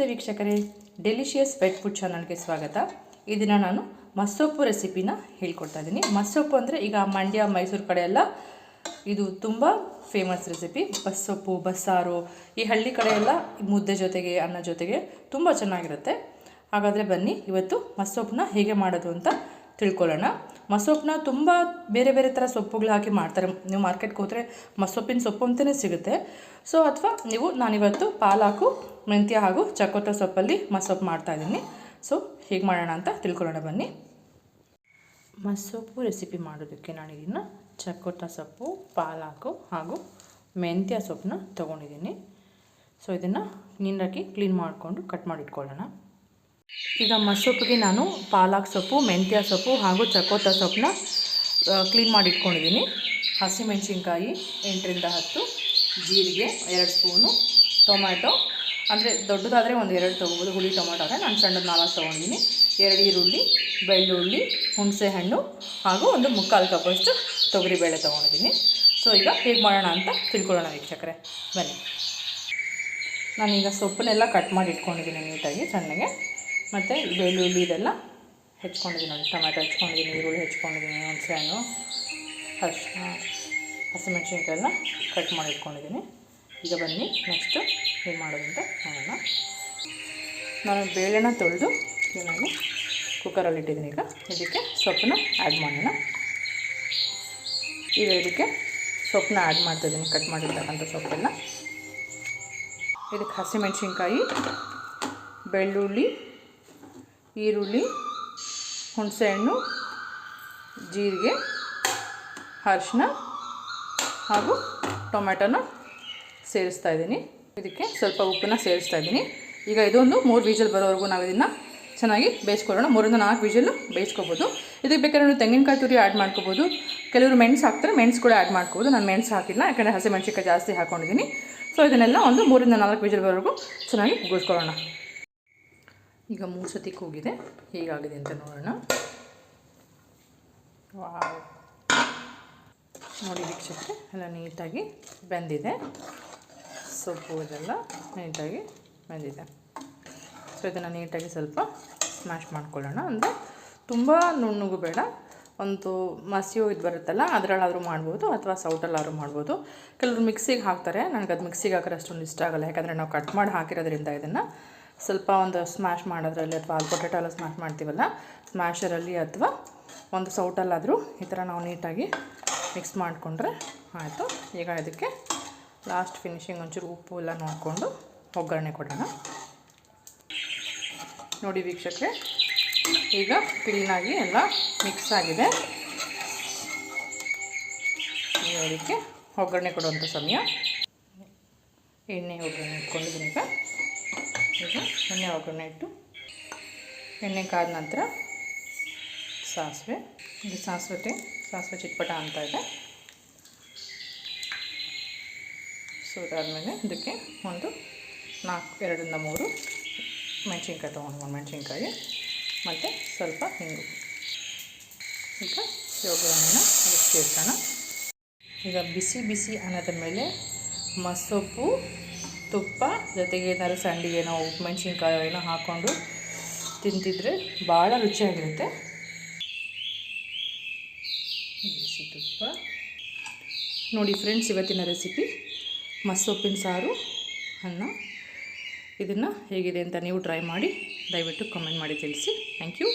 ನಮಸ್ತೆ ವೀಕ್ಷಕರೇ. Delicious vet food ಚಾನಲ್ಗೆ ಸ್ವಾಗತ. ಇದನ್ನು ದಿನ ನಾನು ಮಸ್ಸೊಪ್ಪು ರೆಸಿಪಿನ ಹೇಳ್ಕೊಡ್ತಾ ಇದ್ದೀನಿ. ಮಸ್ಸೊಪ್ಪು ಅಂದರೆ ಈಗ ಮಂಡ್ಯ, ಮೈಸೂರು ಕಡೆ ಎಲ್ಲ ಇದು ತುಂಬ ಫೇಮಸ್ ರೆಸಿಪಿ. ಬಸ್ಸೊಪ್ಪು ಬಸ್ಸಾರು ಈ ಹಳ್ಳಿ ಕಡೆ ಎಲ್ಲ ಮುದ್ದೆ ಜೊತೆಗೆ, ಅನ್ನ ಜೊತೆಗೆ ತುಂಬ ಚೆನ್ನಾಗಿರುತ್ತೆ. ಹಾಗಾದರೆ ಬನ್ನಿ, ಇವತ್ತು ಮಸ್ಸೊಪ್ಪನ್ನ ಹೇಗೆ ಮಾಡೋದು ಅಂತ ತಿಳ್ಕೊಳ್ಳೋಣ. ಮಸೊಪ್ಪನ್ನ ತುಂಬ ಬೇರೆ ಬೇರೆ ಥರ ಸೊಪ್ಪುಗಳು ಹಾಕಿ ಮಾಡ್ತಾರೆ. ನೀವು ಮಾರ್ಕೆಟ್ಗೆ ಹೋದರೆ ಮಸೊಪ್ಪಿನ ಸೊಪ್ಪು ಅಂತಲೇ ಸಿಗುತ್ತೆ. ಸೊ ಅಥವಾ ನೀವು ನಾನಿವತ್ತು ಪಾಲಾಕು, ಮೆಂತ್ಯ ಹಾಗೂ ಚಕೋತ ಸೊಪ್ಪಲ್ಲಿ ಮಸೊಪ್ಪು ಮಾಡ್ತಾಯಿದ್ದೀನಿ ಸೊ ಹೀಗೆ ಮಾಡೋಣ ಅಂತ ತಿಳ್ಕೊಳ್ಳೋಣ ಬನ್ನಿ. ಮಸೊಪ್ಪು ರೆಸಿಪಿ ಮಾಡೋದಕ್ಕೆ ನಾನು ಇದನ್ನು ಚಕೋತ ಸೊಪ್ಪು, ಪಾಲಾಕು ಹಾಗೂ ಮೆಂತ್ಯ ಸೊಪ್ಪನ್ನ ತೊಗೊಂಡಿದ್ದೀನಿ. ಸೊ ಇದನ್ನು ನೀರಾಗಿ ಕ್ಲೀನ್ ಮಾಡಿಕೊಂಡು ಕಟ್ ಮಾಡಿ ಇಟ್ಕೊಳ್ಳೋಣ. ಈಗ ಮಸೊಪ್ಪಿಗೆ ನಾನು ಪಾಲಕ್ ಸೊಪ್ಪು, ಮೆಂತ್ಯ ಸೊಪ್ಪು ಹಾಗೂ ಚಕೋತ ಸೊಪ್ಪನ್ನ ಕ್ಲೀನ್ ಮಾಡಿ ಇಟ್ಕೊಂಡಿದ್ದೀನಿ. ಹಸಿಮೆಣಸಿನ್ಕಾಯಿ ಎಂಟರಿಂದ ಹತ್ತು, ಜೀರಿಗೆ ಎರಡು ಸ್ಪೂನು, ಟೊಮ್ಯಾಟೊ. ಅಂದರೆ ದೊಡ್ಡದಾದರೆ ಒಂದು ಎರಡು ತೊಗೋಬೋದು. ಹುಳಿ ಟೊಮ್ಯಾಟೊ ಆದರೆ ನಾನು ಸಣ್ಣದು ನಾಲ್ಕು ತೊಗೊಂಡಿದ್ದೀನಿ. ಎರಡು ಈರುಳ್ಳಿ, ಬೆಳ್ಳುಳ್ಳಿ ಹುಣಸೆಹಣ್ಣು ಹಾಗೂ ಒಂದು ಮುಕ್ಕಾಲು ಕಪ್ಪಷ್ಟು ತೊಗರಿಬೇಳೆ ತೊಗೊಂಡಿದ್ದೀನಿ. ಸೊ ಈಗ ಹೇಗೆ ಮಾಡೋಣ ಅಂತ ತಿಳ್ಕೊಳ್ಳೋಣ ವೀಕ್ಷಕರೇ. ಬನ್ನಿ. ನಾನೀಗ ಸೊಪ್ಪನ್ನೆಲ್ಲ ಕಟ್ ಮಾಡಿ ಇಟ್ಕೊಂಡಿದ್ದೀನಿ ನೀಟಾಗಿ, ಸಣ್ಣಗೆ. ಮತ್ತು ಬೆಳ್ಳುಳ್ಳಿ ಇದೆಲ್ಲ ಹೆಚ್ಕೊಂಡಿದ್ದೀನಿ. ನೋಡಿ ಟೊಮೆಟೊ ಹೆಚ್ಕೊಂಡಿದ್ದೀನಿ, ಈರುಳ್ಳಿ ಹೆಚ್ಕೊಂಡಿದ್ದೀನಿ ಹುಣಸೆ ಹಣ್ಣು ಅರಿಶಿನ ಹಸಿಮೆಣ್ಸಿನ್ಕಾಯನ್ನ ಕಟ್ ಮಾಡಿ ಇಟ್ಕೊಂಡಿದ್ದೀನಿ. ಈಗ ಬನ್ನಿ ನೆಕ್ಸ್ಟು ಏನು ಮಾಡೋದಂತ ನೋಡೋಣ. ನಾನು ಬೇಳೆನ ತೊಳೆದು ಏನಾದರೂ ಕುಕ್ಕರಲ್ಲಿ ಇಟ್ಟಿದ್ದೀನಿ ಈಗ. ಇದಕ್ಕೆ ಸೊಪ್ಪನ್ನ ಆ್ಯಡ್ ಮಾಡೋಣ. ಈಗ ಇದಕ್ಕೆ ಸೊಪ್ಪನ್ನ ಆ್ಯಡ್ ಮಾಡ್ತಾಯಿದ್ದೀನಿ ಕಟ್ ಮಾಡಿರ್ತಕ್ಕಂಥ ಸೊಪ್ಪೆಲ್ಲ. ಇದಕ್ಕೆ ಹಸಿಮೆಣ್ಸಿನ್ಕಾಯಿ, ಬೆಳ್ಳುಳ್ಳಿ ಈರುಳ್ಳಿ, ಹುಣಸೆಹಣ್ಣು, ಜೀರಿಗೆ ಅರಿಶಿನ ಹಾಗೂ ಟೊಮೆಟೊನ ಸೇರಿಸ್ತಾ ಇದ್ದೀನಿ. ಇದಕ್ಕೆ ಸ್ವಲ್ಪ ಉಪ್ಪನ್ನು ಸೇರಿಸ್ತಾ ಇದ್ದೀನಿ. ಈಗ ಇದೊಂದು ಮೂರು ವಿಜಲ್ ಬರೋವರೆಗೂ ನಾವು ಇದನ್ನು ಚೆನ್ನಾಗಿ ಬೇಯಿಸ್ಕೊಳ್ಳೋಣ. ಮೂರಿಂದ ನಾಲ್ಕು ವೀಜಲ್ಲು ಬೇಯಿಸ್ಕೊಬೋದು. ಇದಕ್ಕೆ ಬೇಕಾದ್ರೆ ನೀವು ತೆಂಗಿನಕಾಯಿ ತುರಿ ಆ್ಯಡ್ ಮಾಡ್ಕೋಬೋದು. ಕೆಲವರು ಮೆಣಸು ಹಾಕ್ತಾರೆ, ಮೆಣಸು ಕೂಡ ಆ್ಯಡ್ ಮಾಡ್ಕೋಬೋದು. ನಾನು ಮೆಣಸು ಹಾಕಿಲ್ಲ, ಯಾಕಂದರೆ ಹಸಿಮೆಣ್ಸಿನ್ಕಾಯಿ ಜಾಸ್ತಿ ಹಾಕ್ಕೊಂಡಿದ್ದೀನಿ ಸೊ ಇದನ್ನೆಲ್ಲ ಒಂದು ಮೂರಿಂದ ನಾಲ್ಕು ವಿಜಲ್ ಬರೋವರೆಗೂ ಚೆನ್ನಾಗಿ ಕೂಗಿಸ್ಕೊಳ್ಳೋಣ ಈಗ ಮೂರು ಸತಿ ಕೂಗಿದೆ. ಹೀಗಾಗಿದೆ ಅಂತ ನೋಡೋಣ. ವಾವ್. ನೋಡಿ ವೀಕ್ಷಕರೆ, ಎಲ್ಲ ನೀಟಾಗಿ ಬೆಂದಿದೆ. ಸೊಪ್ಪು ಇದೆಲ್ಲ ನೀಟಾಗಿ ಬೆಂದಿದೆ. ಸೊ ಇದನ್ನು ನೀಟಾಗಿ ಸ್ವಲ್ಪ ಸ್ಮ್ಯಾಶ್ ಮಾಡ್ಕೊಳ್ಳೋಣ. ಅಂದರೆ ತುಂಬ ನುಣ್ಣಗೂ ಬೇಡ. ಒಂದು ಮಸಿಯೋ ಇದು ಬರುತ್ತಲ್ಲ, ಅದರಲ್ಲಾದರೂ ಮಾಡ್ಬೋದು ಅಥವಾ ಸೌಟಲ್ಲಾದರೂ ಮಾಡ್ಬೋದು. ಕೆಲವರು ಮಿಕ್ಸಿಗೆ ಹಾಕ್ತಾರೆ. ನನಗೆ ಅದು ಮಿಕ್ಸಿಗೆ ಹಾಕಿದ್ರೆ ಅಷ್ಟೊಂದು ಇಷ್ಟ ಆಗೋಲ್ಲ. ಯಾಕಂದರೆ ನಾವು ಕಟ್ ಮಾಡಿ ಹಾಕಿರೋದ್ರಿಂದ ಇದನ್ನು ಸ್ವಲ್ಪ ಒಂದು ಸ್ಮ್ಯಾಶ್ ಮಾಡೋದ್ರಲ್ಲಿ ಅಥವಾ ಆಲ್ ಪೊಟೆಟೊ ಎಲ್ಲ ಸ್ಮ್ಯಾಶ್ ಮಾಡ್ತೀವಲ್ಲ ಸ್ಮ್ಯಾಶರಲ್ಲಿ ಅಥವಾ ಒಂದು ಸೌಟಲ್ಲಾದರೂ ಈ ಥರ ನಾವು ನೀಟಾಗಿ ಮಿಕ್ಸ್ ಮಾಡಿಕೊಂಡ್ರೆ ಆಯಿತು. ಈಗ ಇದಕ್ಕೆ ಲಾಸ್ಟ್ ಫಿನಿಶಿಂಗ್ ಒಂಚೂರು ಉಪ್ಪು ಎಲ್ಲ ನೋಡಿಕೊಂಡು ಒಗ್ಗರಣೆ ಕೊಡೋಣ. ನೋಡಿ ವೀಕ್ಷಕ್ಕೆ ಈಗ ಕ್ಲೀನಾಗಿ ಎಲ್ಲ ಮಿಕ್ಸ್ ಆಗಿದೆ. ಈಗ ಅದಕ್ಕೆ ಒಗ್ಗರಣೆ ಕೊಡುವಂಥ ಸಮಯ. ಎಣ್ಣೆ ಒಗ್ಗರಣೆ ಇಟ್ಕೊಂಡಿದ್ದೀನಿ ಈಗ. ಈಗ ಎಣ್ಣೆ ಒಗ್ಗರಣೆ ಇಟ್ಟು ಎಣ್ಣೆ ಕಾದ ನಂತರ ಸಾಸಿವೆ. ಇದು ಸಾಸಿವೆ ಸಾಸಿವೆ ಚಿಟ್ಪಟ ಅಂತ ಇದೆ. ಸೊ ಅದಾದಮೇಲೆ ಇದಕ್ಕೆ ಒಂದು ನಾಲ್ಕು, ಎರಡರಿಂದ ಮೂರು ಮೆಣಸಿನ್ಕಾಯಿ ತೊಗೊಂಡು ಮೆಣಸಿನ್ಕಾಯಿ, ಮತ್ತು ಸ್ವಲ್ಪ ಹಿಂಗು. ಈಗ ಯೋಗವನ್ನು ಸೇರಿಸೋಣ ಈಗ ಬಿಸಿ ಬಿಸಿ ಅನ್ನದ ಮೇಲೆ ಮಸೊಪ್ಪು ತುಪ್ಪ, ಜೊತೆಗೆ ಏನಾದ್ರು ಸಂಡಿಗೆ ನಾವು ಉಪ್ಪು ಮೆಣಸಿನ್ಕಾಯಿ ಏನೋ ಹಾಕ್ಕೊಂಡು ತಿಂತಿದ್ರೆ ಭಾಳ ರುಚಿಯಾಗಿರುತ್ತೆ. ಬಿಸಿ ತುಪ್ಪ. ನೋಡಿ ಫ್ರೆಂಡ್ಸ್, ಇವತ್ತಿನ ರೆಸಿಪಿ. ಮಸೊಪ್ಪಿನ ಸಾರು, ಅನ್ನ. ಇದನ್ನು ಹೇಗಿದೆ ಅಂತ ನೀವು ಟ್ರೈ ಮಾಡಿ, ದಯವಿಟ್ಟು ಕಮೆಂಟ್ ಮಾಡಿ ತಿಳಿಸಿ. Thank you.